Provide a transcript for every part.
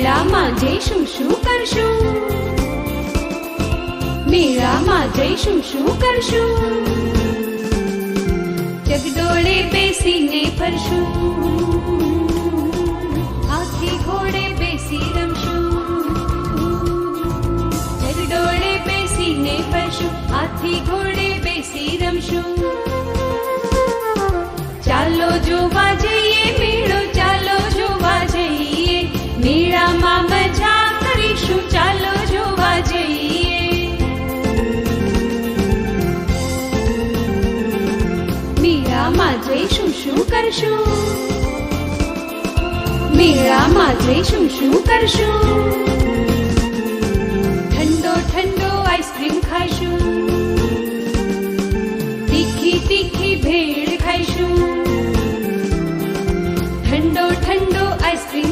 મેળામાં જઈશું શું કરશું? મેળામાં જઈશું શું કરશું? જગડોળે બેસીને ફરશું. હાથી ઘોડે બેસી રમશું. જગડોળે બેસીને ફરશું. હાથી ઘોડે બેસી રમશું. કરશું? મેળામાં જઈશું, શું કરશું? ઠંડો ઠંડો આઈસ્ક્રીમ ખાઈશું. તીખી તીખી ભેળ ખાઈશું. ઠંડો ઠંડો આઈસ્ક્રીમ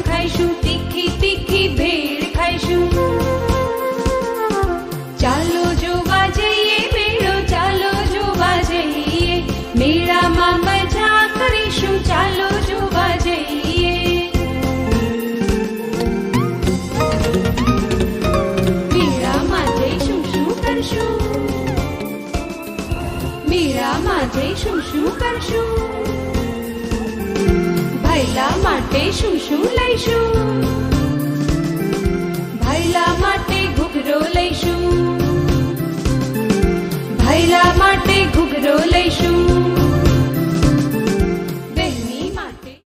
મેળામાં શું શું કરશું? ભાઈલા માટે શું શું લઈશું? ભાઈલા માટે ઘૂઘરો લઈશું. ભાઈલા માટે ઘૂઘરો લઈશું.